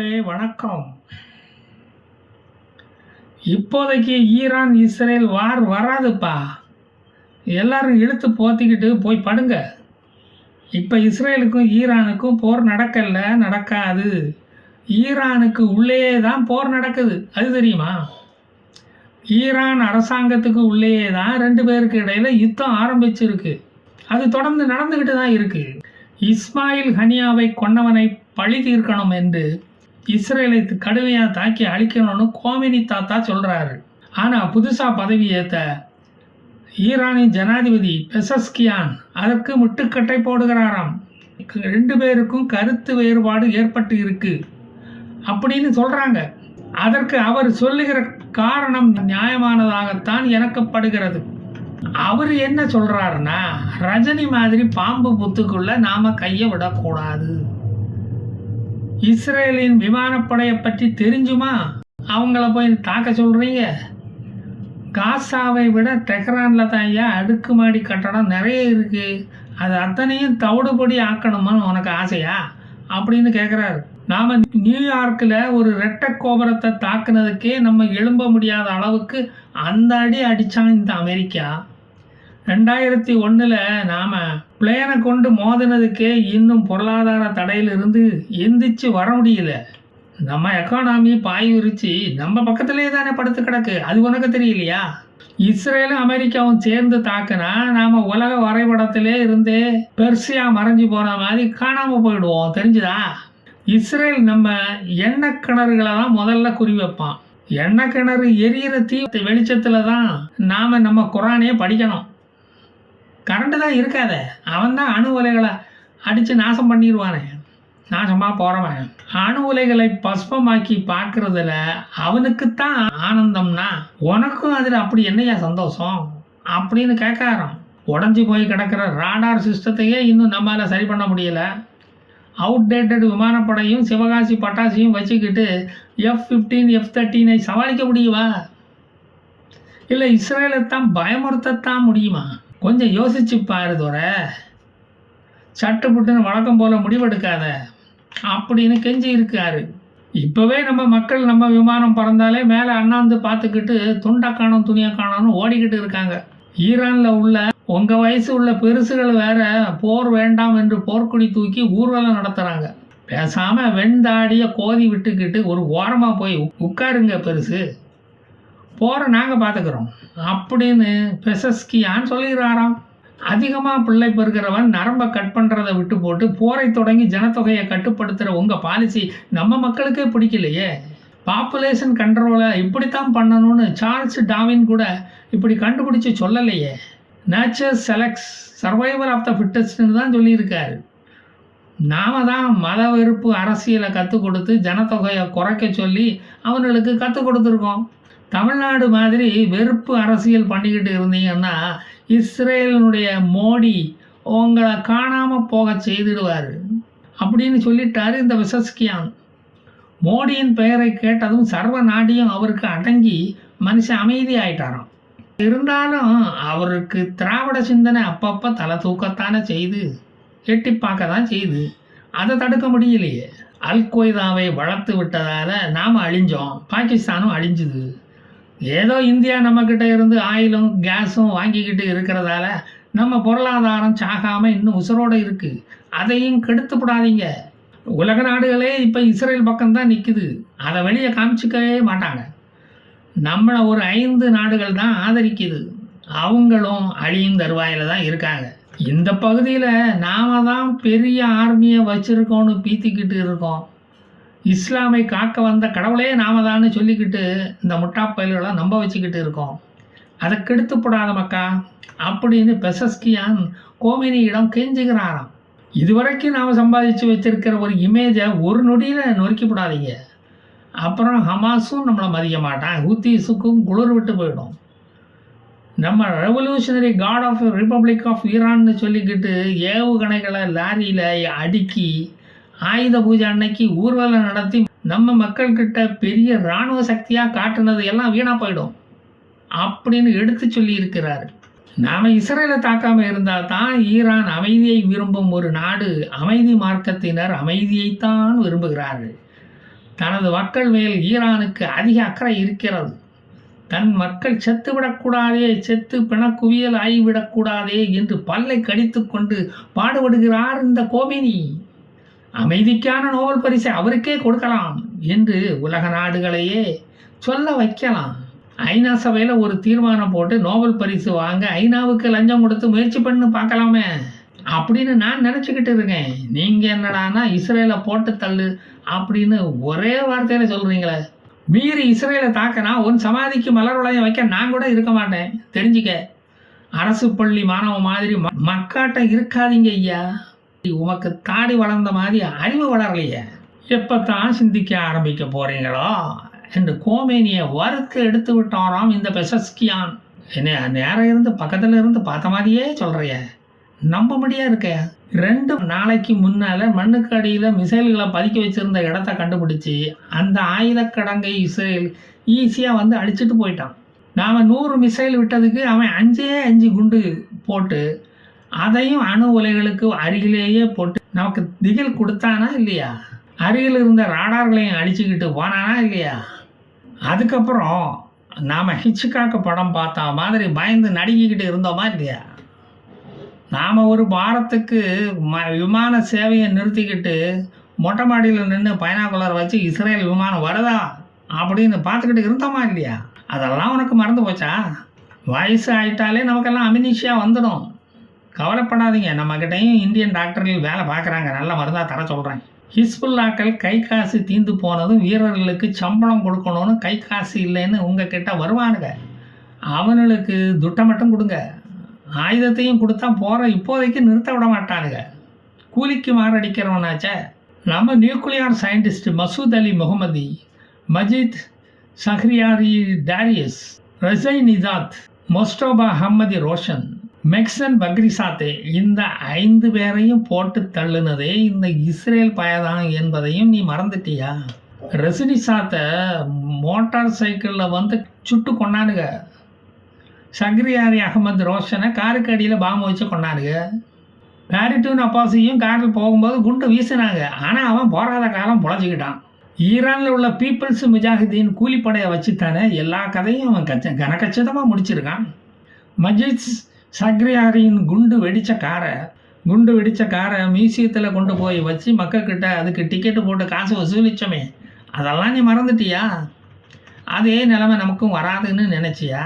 தமிழ் வணக்கம். இப்போதைக்கு Iran Israel வார் வராதுப்பா. எல்லாரும் இழுத்து போத்திக்கிட்டு போய் படுங்க. இப்போ இஸ்ரேலுக்கும் ஈரானுக்கும் போர் நடக்கல நடக்காது. ஈரானுக்கு உள்ளேயே தான் போர் நடக்குது. அது தெரியுமா? ஈரான் அரசாங்கத்துக்கு உள்ளேயே தான் ரெண்டு பேருக்கு இடையில் யுத்தம் ஆரம்பிச்சிருக்கு. அது தொடர்ந்து நடந்துக்கிட்டு தான் இருக்கு. இஸ்மாயில் ஹனியாவை கொன்னவனை பழி தீர்க்கணும் என்று இஸ்ரேலை கடுமையாக தாக்கி அழிக்கணும்னு கோமினி தாத்தா சொல்கிறாரு ஆனால் புதுசாக பதவி ஏற்ற ஈரானின் ஜனாதிபதி பெசஸ்கியான் அதற்கு முட்டுக்கட்டை போடுகிறாராம். ரெண்டு பேருக்கும் கருத்து வேறுபாடு ஏற்பட்டு இருக்கு அப்படின்னு சொல்கிறாங்க அதற்கு அவர் சொல்லுகிற காரணம் நியாயமானதாகத்தான் எனக்கப்படுகிறது அவர் என்ன சொல்கிறாருன்னா ரஜினி மாதிரி பாம்பு புத்துக்குள்ளே நாம் கையை விடக்கூடாது. இஸ்ரேலின் விமானப்படையை பற்றி தெரிஞ்சுமா? அவங்கள போய் தாக்க சொல்கிறீங்க காசாவை விட டெஹ்ரானில் தான் ஐயா அடுக்குமாடி கட்டடம் நிறைய இருக்குது அது அத்தனையும் தவிடுபடி ஆக்கணுமான்னு உனக்கு ஆசையா? அப்படின்னு கேட்குறாரு நாம் நியூயார்க்கில் ஒரு ரெட்டை கோபுரத்தை தாக்குனதுக்கே நம்ம எழும்ப முடியாத அளவுக்கு அந்த அடி அடித்தான் இந்த அமெரிக்கா. ரெண்டாயிரத்தி ஒன்றில் நாம் பிளேனை கொண்டு மோதினதுக்கே இன்னும் பொருளாதார தடையிலிருந்து எந்திரிச்சு வர முடியல. நம்ம எக்கானாமி பாய் விரிச்சு நம்ம பக்கத்துலேயே தானே படுத்து கிடக்கு அது உனக்கு தெரியலையா? இஸ்ரேலும் அமெரிக்காவும் சேர்ந்து தாக்குனா நாம் உலக வரைபடத்திலே இருந்தே பெர்சியா மறைஞ்சு போன மாதிரி காணாமல் போயிடுவோம் தெரிஞ்சுதா? இஸ்ரேல் நம்ம எண்ணெய் கிணறுகளை தான் முதல்ல குறி வைப்பான் எண்ணெய் கிணறு எரியிற தீ வெளிச்சத்தில் தான் நாம் நம்ம குரானே படிக்கணும். கரண்ட்டு தான் இருக்காத. அவன் தான் அணு உலைகளை அடித்து நாசம் பண்ணிடுவானே நாசமாக போகிறவன் அணு உலைகளை பஸ்பமாக்கி பார்க்குறதுல அவனுக்குத்தான் ஆனந்தம்னா உனக்கும் அதில் அப்படி என்னையா சந்தோஷம்? அப்படின்னு கேட்காராம். உடஞ்சி போய் கிடக்கிற ராடார் சிஸ்டத்தையே இன்னும் நம்மளால் சரி பண்ண முடியலை. அவுடேட்டட் விமானப்படையும் சிவகாசி பட்டாசியும் வச்சுக்கிட்டு எஃப் ஃபிஃப்டீன் எஃப் தேர்ட்டீனை சமாளிக்க முடியுமா? இல்லை இஸ்ரேலை தான் பயமுறுத்தத்தான் முடியுமா? கொஞ்சம் யோசிச்சு பாரு துரை. சட்டு புட்டுன்னு வழக்கம் போல் முடிவெடுக்காத. அப்படின்னு கெஞ்சி இருக்காரு. இப்போவே நம்ம மக்கள் நம்ம விமானம் பறந்தாலே மேலே அண்ணாந்து பார்த்துக்கிட்டு துண்டை காணும் துணியை காணும்னு ஓடிக்கிட்டு இருக்காங்க. ஈரானில் உள்ள உங்கள் வயசு உள்ள பெருசுகள் வேற போர் வேண்டாம் என்று போர்க்குடி தூக்கி ஊர்வலம் நடத்துகிறாங்க பேசாமல் வெண்தாடியை கோதி விட்டுக்கிட்டு ஒரு ஓரமாக போய் உட்காருங்க பெருசு. போகிற நாங்கள் பார்த்துக்குறோம் அப்படின்னு பெசஸ்கியான் சொல்லிடுறாராம். அதிகமாக பிள்ளை பெறுகிறவன் நரம்பை கட் பண்ணுறதை விட்டு போட்டு போரை தொடங்கி ஜனத்தொகையை கட்டுப்படுத்துகிற உங்கள் பாலிசி நம்ம மக்களுக்கே பிடிக்கலையே. பாப்புலேஷன் கண்ட்ரோலை இப்படித்தான் பண்ணணும்னு சார்ல்ஸ் டாவின் கூட இப்படி கண்டுபிடிச்சி சொல்லலையே. Nature selects survival of the ஃபிட்டஸ்ட்னு தான் சொல்லியிருக்காரு. நாம தான் மத வெறுப்பு அரசியலை கற்றுக் கொடுத்து ஜனத்தொகையை குறைக்க சொல்லி அவங்களுக்கு கற்றுக் கொடுத்துருக்கோம். தமிழ்நாடு மாதிரி வெறுப்பு அரசியல் பண்ணிக்கிட்டு இருந்தீங்கன்னா இஸ்ரேலினுடைய மோடி உங்களை காணாமல் போக செய்திடுவார் அப்படின்னு சொல்லிட்டாரு இந்த விசஸ்கியான். மோடியின் பெயரை கேட்டதும் சர்வ நாடியும் அவருக்கு அடங்கி மனுஷன் அமைதி ஆயிட்டாராம். இருந்தாலும் அவருக்கு திராவிட சிந்தனை அப்பப்போ தலை தூக்கத்தானே செய்து எட்டி பார்க்க தான் செய்து. அதை தடுக்க முடியலையே. அல் கொய்தாவை வளர்த்து விட்டதால் நாம் அழிஞ்சோம். பாகிஸ்தானும் அழிஞ்சுது. ஏதோ இந்தியா நம்மக்கிட்ட இருந்து ஆயிலும் கேஸும் வாங்கிக்கிட்டு இருக்கிறதால நம்ம பொருளாதாரம் சாகாமல் இன்னும் உசுரோடு இருக்குது அதையும் கெடுத்துப்படாதீங்க. உலக நாடுகளே இப்போ இஸ்ரேல் பக்கம்தான் நிற்குது அதை வெளியே காமிச்சிக்கவே மாட்டாங்க. நம்மளை ஒரு ஐந்து நாடுகள் தான் ஆதரிக்குது. அவங்களும் அழியும் தருவாயில் தான் இருக்காங்க. இந்த பகுதியில் நாம தான் பெரிய ஆர்மியை வச்சுருக்கோன்னு பீத்திக்கிட்டு இருக்கோம். இஸ்லாமை காக்க வந்த கடவுளே நாம தான்னு சொல்லிக்கிட்டு இந்த முட்டா பயல்களை நம்ப வச்சுக்கிட்டு இருக்கோம். அதை கெடுத்துப்படாத மக்கா அப்படின்னு பெசஸ்கியான் கோமினியிடம் கெஞ்சுகிறாராம். இதுவரைக்கும் நாம் சம்பாதிச்சு வச்சிருக்கிற ஒரு இமேஜை ஒரு நொடியில் நொறுக்கிவிடாதீங்க அப்புறம் ஹமாஸும் நம்மளை மதிக்க மாட்டான். ஹூத்தீஸுக்கும் குளிர் விட்டு போயிடும். நம்ம revolutionary guard of republic of ஈரான்னு சொல்லிக்கிட்டு ஏவுகணைகளை லாரியில் அடுக்கி ஆயுத பூஜை அன்னைக்கு ஊர்வலம் நடத்தி நம்ம மக்கள்கிட்ட பெரிய இராணுவ சக்தியாக காட்டுனது எல்லாம் வீணாக போயிடும் அப்படின்னு எடுத்து சொல்லியிருக்கிறார். நாம் இஸ்ரேலை தாக்காமல் இருந்தால் தான் ஈரான் அமைதியை விரும்பும் ஒரு நாடு அமைதி மார்க்கத்தினர் அமைதியைத்தான் விரும்புகிறார்கள். தனது மக்கள் மேல் ஈரானுக்கு அதிக அக்கறை இருக்கிறது. தன் மக்கள் செத்துவிடக்கூடாதே செத்து பிணக்குவியல் ஆகிவிடக்கூடாதே என்று பல்லை கடித்து கொண்டு பாடுபடுகிறார் இந்த கோபினி. அமைதிக்கான நோபல் பரிசை அவருக்கே கொடுக்கலாம் என்று உலக நாடுகளையே சொல்ல வைக்கலாம். ஐநா சபையில் ஒரு தீர்மானம் போட்டு நோபல் பரிசு வாங்க ஐநாவுக்கு லஞ்சம் கொடுத்து முயற்சி பண்ணு பார்க்கலாமே அப்படின்னு நான் நினச்சிக்கிட்டு இருக்கேன். நீங்கள் என்னடான்னா இஸ்ரேலை போட்டு தள்ளு அப்படின்னு ஒரே வார்த்தையில் சொல்கிறீங்களே மீறி இஸ்ரேலை தாக்கினா உன் சமாதிக்கு மலர் வளையம் வைக்க நான் கூட இருக்க மாட்டேன். தெரிஞ்சுக்க. அரசு பள்ளி மாணவ மாதிரி ம- மக்காட்டம் இருக்காதீங்க ஐயா. உமக்கு தாடி வளர்ந்த மாதிரி அறிவு வளரலையே. தான் சிந்திக்க ஆரம்பிக்க போறீங்களோ? என்று கோமேனியை வறுத்து எடுத்து விட்டாராம் இந்த பெசஸ்கியான். என்ன நேரம் இருந்து பக்கத்துல இருந்து பார்த்த மாதிரியே சொல்றிய. நம்ப முடியா இருக்க? ரெண்டு நாளைக்கு முன்னால மண்ணுக்கு அடியில் மிசைல்களை பதுக்கி வச்சிருந்த இடத்த கண்டுபிடிச்சி அந்த ஆயுத கடங்கை இஸ்ரேல் ஈஸியாக வந்து அடிச்சிட்டு போயிட்டான். நாம் நூறு மிசைல் விட்டதுக்கு அவன் அஞ்சே அஞ்சு குண்டு போட்டு அதையும் அணு உலைகளுக்கு அருகிலேயே போட்டு நமக்கு திகில் கொடுத்தானா இல்லையா? அருகில் இருந்த ராடார்களையும் அடிச்சுக்கிட்டு போனானா இல்லையா? அதுக்கப்புறம் நாம் ஹிச்சுக்காக்கு படம் பார்த்த மாதிரி பயந்து நடுங்கிக்கிட்டு இருந்தோமா இல்லையா? நாம் ஒரு வாரத்துக்கு ம விமான சேவையை நிறுத்திக்கிட்டு மொட்டை மாடியில் நின்று பைனாகுலர் வச்சு இஸ்ரேல் விமானம் வருதா அப்படின்னு பார்த்துக்கிட்டு இருந்தோமா இல்லையா? அதெல்லாம் உனக்கு மறந்து போச்சா? வயசு ஆயிட்டாலே நமக்கெல்லாம் அமினிஷியாக வந்துடும். கவலைப்படாதீங்க. நம்மக்கிட்டையும் இந்தியன் டாக்டர்கள் வேலை பார்க்குறாங்க. நல்ல மருந்தாக தர சொல்கிறேன் ஹிஸ்புல்லாக்கள் கை காசு தீந்து போனதும் வீரர்களுக்கு சம்பளம் கொடுக்கணும்னு கை காசு இல்லைன்னு உங்ககிட்ட வருவானுங்க. அவனுங்களுக்கு துட்டை மட்டும் கொடுங்க. ஆயுதத்தையும் கொடுத்தா போகிற இப்போதைக்கு நிறுத்த விட மாட்டானுங்க. கூலிக்கு மாரடிக்கிறவனாச்சே. நம்ம nuclear scientist Masoud Ali Mohammadi Majid Shahriari Darius Rezaeinejad Mostafa Ahmadi Roshan Mohsen Fakhrizadeh இந்த ஐந்து பேரையும் போட்டு தள்ளுனதே இந்த இஸ்ரேல் பயதான் என்பதையும் நீ மறந்துட்டியா? ரெசினிசாத்தை மோட்டார் சைக்கிளில் வந்து சுட்டு கொண்டானுங்க. சக்ரியாரி அகமது ரோஷனை காருக்கு அடியில் பாம்பு வச்சு கொண்டானுங்க. பேரிட்டூன் அப்பாசியும் காரில் போகும்போது குண்டு வீசினாங்க. ஆனால் அவன் போராத காலம் பொழைச்சிக்கிட்டான். ஈரானில் உள்ள பீப்புள்ஸ் முஜாஹிதீன் கூலிப்படையை வச்சுத்தானே எல்லா கதையும் அவன் கச்ச கனக்கச்சிதமாக முடிச்சிருக்கான். மஜித் சக்ரியாரியின் குண்டு வெடித்த காரை குண்டு வெடித்த காரை மியூசியத்தில் கொண்டு போய் வச்சு மக்கள்கிட்ட அதுக்கு டிக்கெட்டு போட்டு காசு வசூலிச்சோமே. அதெல்லாம் நீ மறந்துட்டியா? அதே நிலைமை நமக்கும் வராதுன்னு நினச்சியா?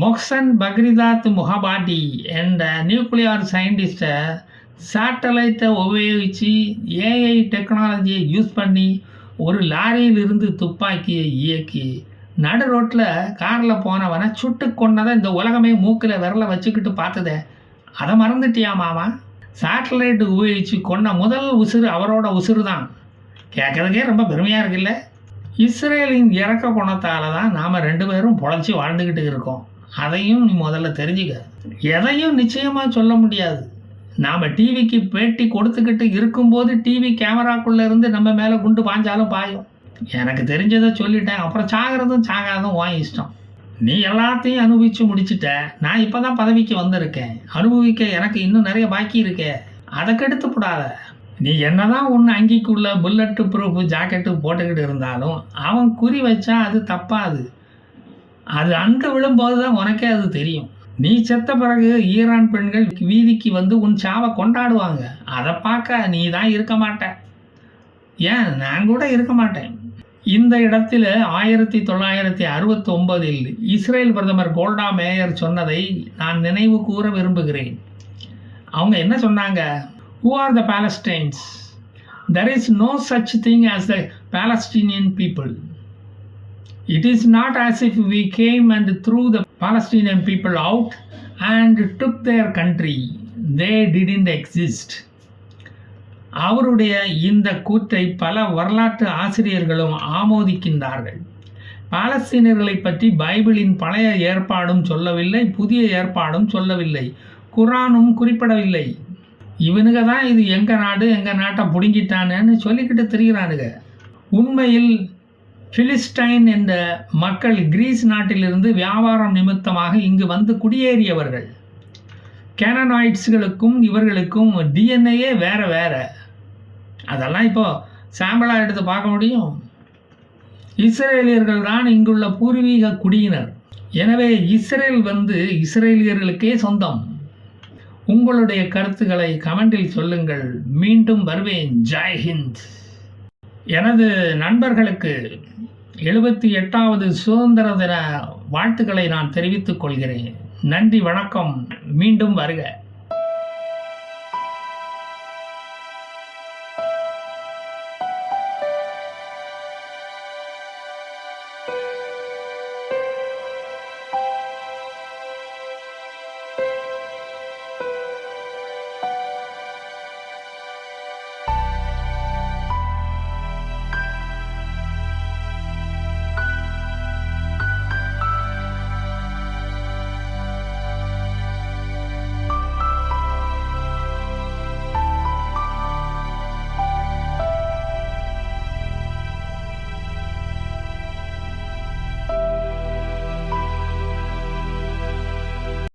மொக்சன் பக்ரிதாத் முஹபாடி என்ற நியூக்ளியர் சயின்டிஸ்ட்டை சேட்டலைட்டை உபயோகித்து ஏஐ டெக்னாலஜியை யூஸ் பண்ணி ஒரு லாரியில் இருந்து துப்பாக்கியை இயக்கி நடு ரோட்டில் காரில் போனவனை சுட்டு கொன்னதை இந்த உலகமே மூக்கில் விரல வச்சுக்கிட்டு பார்த்ததே. அதை மறந்துட்டியா மாமா? சேட்டலைட் உபயோகித்து கொன்ன முதல் உசுறு அவரோட உசுறு தான் கேட்குறதுக்கே ரொம்ப பெருமையாக இருக்குல்ல? இஸ்ரேலின் இறக்க குணத்தால் தான் நாம் ரெண்டு பேரும் பொழைச்சி வாழ்ந்துக்கிட்டு இருக்கோம். அதையும் நீ முதல்ல தெரிஞ்சுக்க. எதையும் நிச்சயமாக சொல்ல முடியாது. நாம் டிவிக்கு பேட்டி கொடுத்துக்கிட்டு இருக்கும்போது டிவி கேமராக்குள்ளே இருந்து நம்ம மேலே குண்டு பாஞ்சாலும் பாயும். எனக்கு தெரிஞ்சதை சொல்லிட்டேன். அப்புறம் சாகிறதும் சாகாதும் உன் இஷ்டம். நீ எல்லாத்தையும் அனுபவித்து முடிச்சிட்ட. நான் இப்போ தான் பதவிக்கு வந்திருக்கேன். அனுபவிக்க எனக்கு இன்னும் நிறைய பாக்கி இருக்கே. அதை கெடுத்துப்படாத விடாத நீ என்னதான் ஒன்று அங்கிக்குள்ள புல்லட்டு ப்ரூஃப் ஜாக்கெட்டு போட்டுக்கிட்டு இருந்தாலும் அவன் குறி வச்சா அது தப்பாது. அது அங்கே விழும்போது தான் உனக்கே அது தெரியும். நீ செத்த பிறகு ஈரான் பெண்கள் வீதிக்கு வந்து உன் சாவை கொண்டாடுவாங்க. அதை பார்க்க நீ தான் இருக்க மாட்ட. ஏன்? நான் கூட இருக்க மாட்டேன். இந்த இடத்தில் ஆயிரத்தி தொள்ளாயிரத்தி அறுபத்தி ஒன்பதில் இஸ்ரேல் பிரதமர் கோல்டா மேயர் சொன்னதை நான் நினைவு கூற விரும்புகிறேன். அவங்க என்ன சொன்னாங்க? Who are the Palestines there is no such thing as the Palestinian people it is not as if we came and threw the Palestinian people out and took their country they didn't exist அவருடைய இந்த கூற்றை பல வரலாற்று ஆசிரியர்களும் ஆமோதிக்கின்றார்கள். பாலஸ்தீனர்களை பற்றி பைபிளின் பழைய ஏற்பாடும் சொல்லவில்லை புதிய ஏற்பாடும் சொல்லவில்லை. குரானும் குறிப்பிடவில்லை. இவனுங்க தான் இது எங்கள் நாடு எங்கள் நாட்டை பிடுங்கிட்டானேன்னு சொல்லிக்கிட்டு திரிகிறானுங்க. உண்மையில் பிலிஸ்டைன் என்ற மக்கள் கிரீஸ் நாட்டிலிருந்து வியாபாரம் நிமித்தமாக இங்கு வந்து குடியேறியவர்கள். கேனனாய்ட்ஸ்களுக்கும் இவர்களுக்கும் டிஎன்ஏயே வேற வேறு. அதெல்லாம் இப்போது சாம்பிளாக எடுத்து பார்க்க முடியும். இஸ்ரேலியர்கள் தான் இங்குள்ள பூர்வீக குடியினர். எனவே இஸ்ரேல் வந்து இஸ்ரேலியர்களுக்கே சொந்தம். உங்களுடைய கருத்துக்களை கமெண்டில் சொல்லுங்கள். மீண்டும் வருவேன். ஜெய் ஹிந்த். எனது நண்பர்களுக்கு எழுபத்தி எட்டாவது சுதந்திர தின வாழ்த்துக்களை நான் தெரிவித்துக் கொள்கிறேன். நன்றி வணக்கம். மீண்டும் வருக.